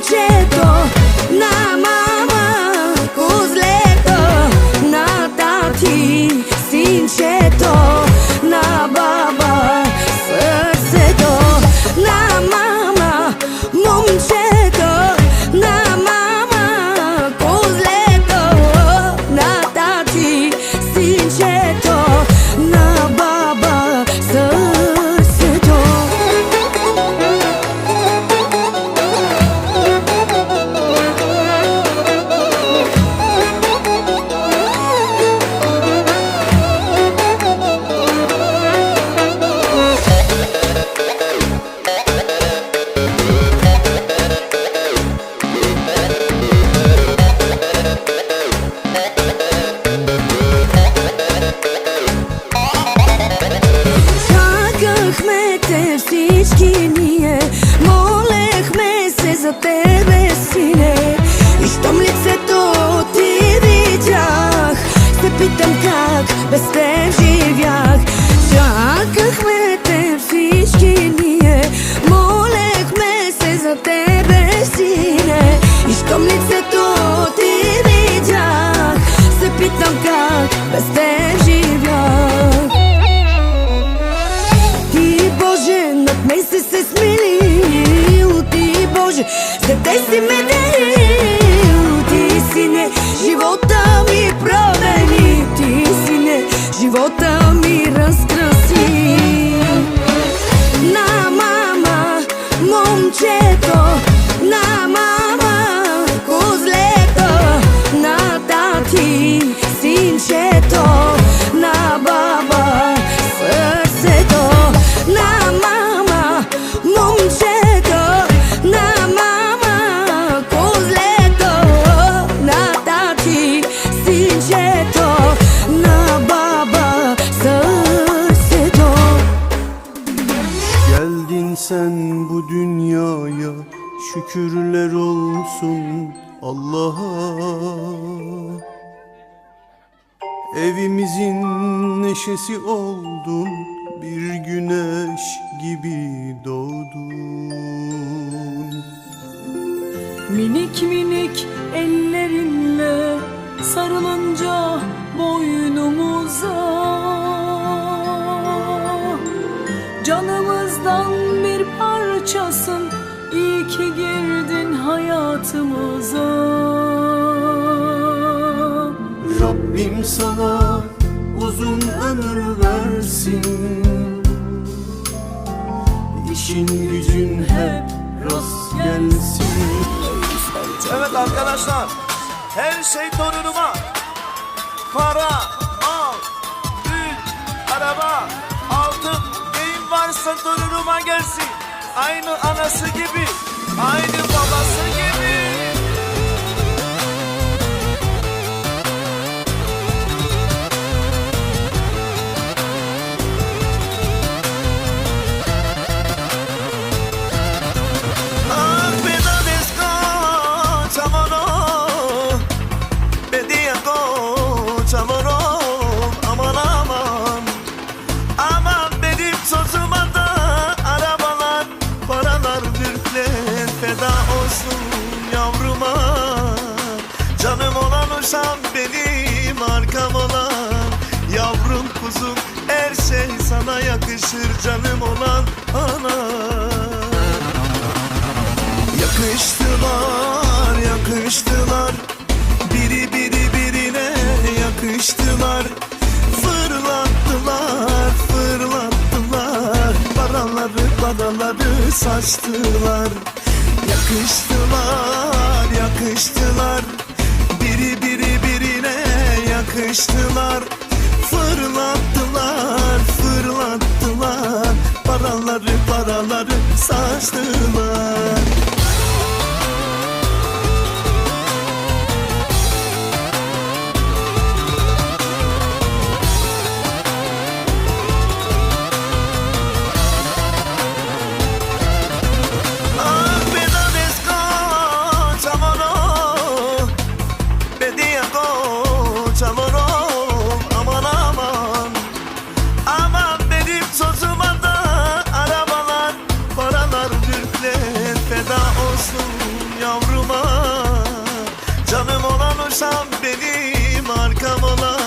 번째 si me şükürler olsun Allah'a. Evimizin neşesi oldun bir güneş gibi doğdun. Minik minik ellerinle sarılınca boynumuza. Canımızdan bir girdin hayatımıza Rabbim sana uzun ömür versin İşin gücün hep rast gelsin Evet arkadaşlar, her şey torunuma. Para, mal, gül, araba, altın, neyin varsa torunuma gelsin. Aynı anası gibi, aynı babası Canım olan uşağım benim arkam olan. Yavrum kuzum her şey sana yakışır canım olan ana. Yakıştılar, yakıştılar. Biri biri birine yakıştılar. Fırlattılar, fırlattılar. Paraları paraları saçtılar. Yakıştılar, yakıştılar yakıştılar olsam benim arkam olan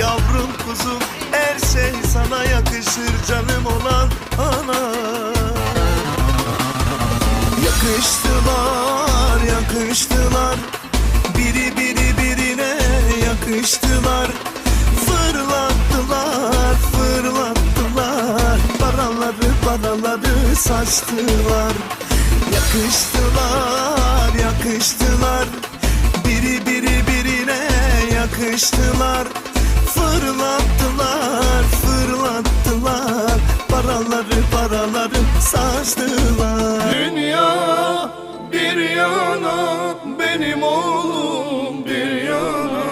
Yavrum kuzum her şey sana yakışır canım olan ana. Yakıştılar yakıştılar. Biri biri birine yakıştılar. Fırlattılar fırlattılar. Paraları paraları saçtılar. Yakıştılar yakıştılar. Yakıştılar Fırlattılar, fırlattılar. Paraları paraları saçtılar. Dünya bir yana Benim oğlum bir yana.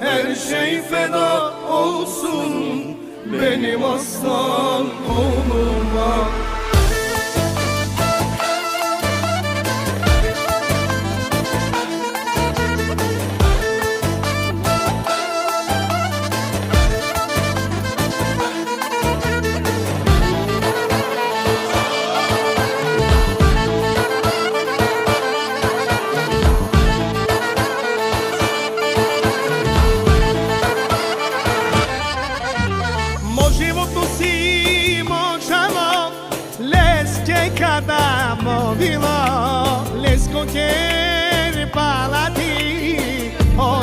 Her şey feda olsun Benim aslan oğluma Lesko kjer palati O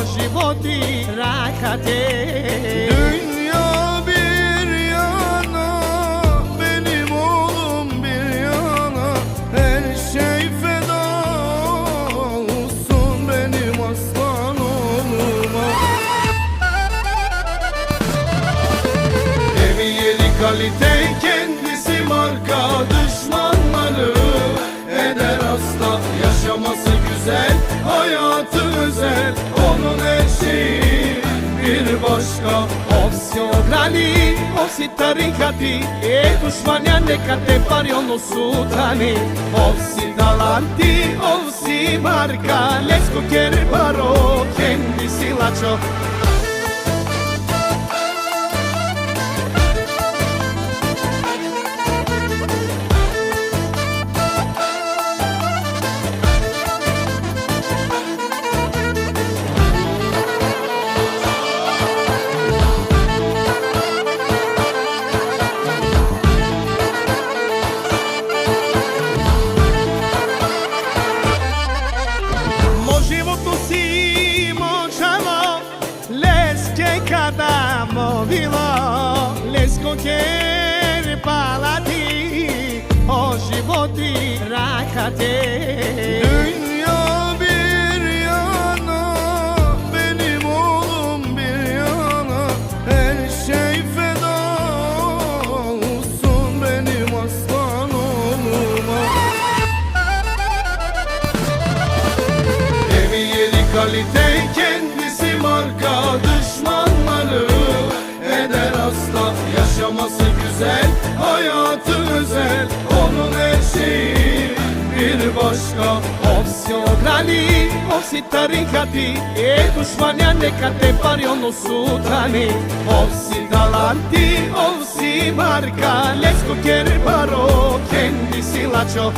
Opsiyonali, opsi tarikati E düşmanyan nekate pariono sutani. Opsi talanti, opsi marka Lesko kere baro, kendisi laço Mo aslan oğluma. Evi yeri kalite kendisi marka özel onun şeyi bir başka Opsiyonali, opsi tarikati E düşmanyan nekate pariono sutani Opsi talanti, opsi marka. Lesko kere baro, kendisi laço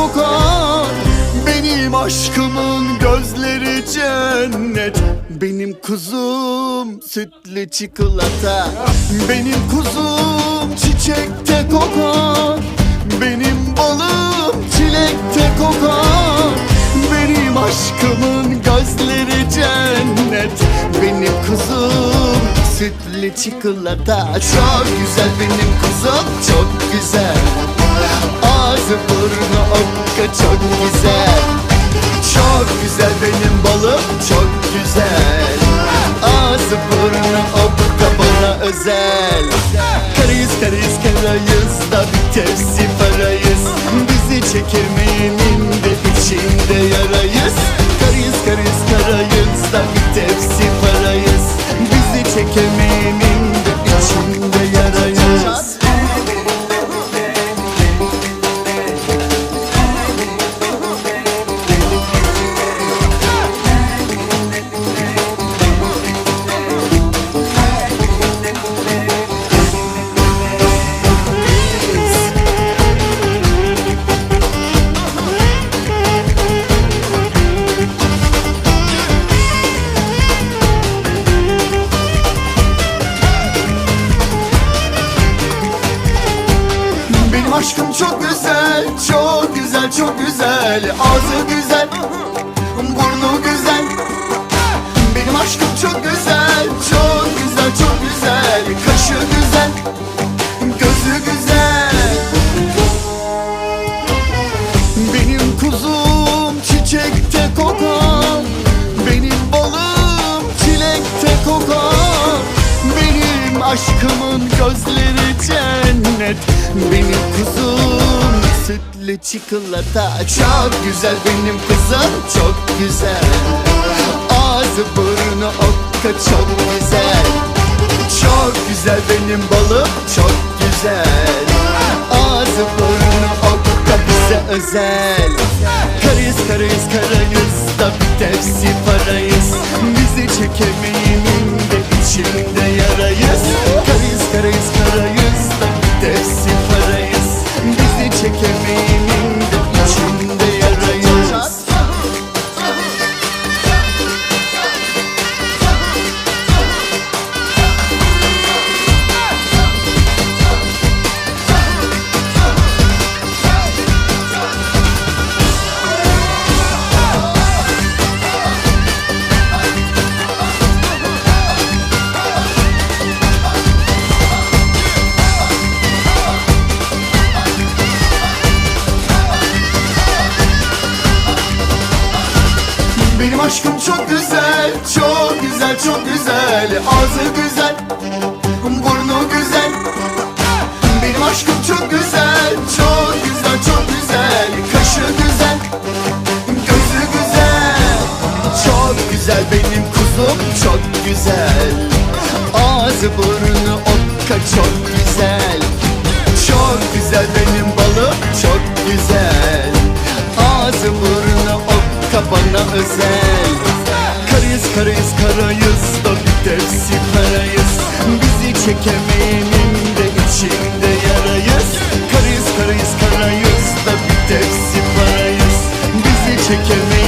kokar Benim aşkımın gözleri cennet. Benim kuzum sütlü çikolata. Benim kuzum çiçekte kokar. Benim balım çilekte kokar. Benim aşkımın gözleri cennet. Benim kuzum sütlü çikolata. Çok güzel benim kuzum çok güzel Ağzı burnu okka çok güzel. Çok güzel benim balım çok güzel. Ağzı burnu okka bana özel. Karayız karayız karayız da bir tepsi parayız. Bizi çekirmeyenin de içinde yarayız. Karayız karayız karayız da bir tepsi parayız. Bizi çekemeyenin sütlü çikolata Çok güzel benim kızım çok güzel. Ağzı burnu okka çok güzel. Çok güzel benim balım çok güzel. Ağzı burnu okka bize özel. Karayız karayız karayız da bir tepsi aşkım çok güzel Çok güzel çok güzel. Ağzı güzel Burnu güzel. Benim aşkım çok güzel Çok güzel çok güzel. Kaşı güzel Gözü güzel. Çok güzel benim kuzum Çok güzel. Ağzı burnu okka çok güzel. Çok güzel benim balım Çok güzel. Ağzı burnu okka bana özel tepsi parayız. Bizi çekemeyenin de içinde yarayız. Karıyız karıyız karayız da bir tepsi parayız. Bizi çekemeyenin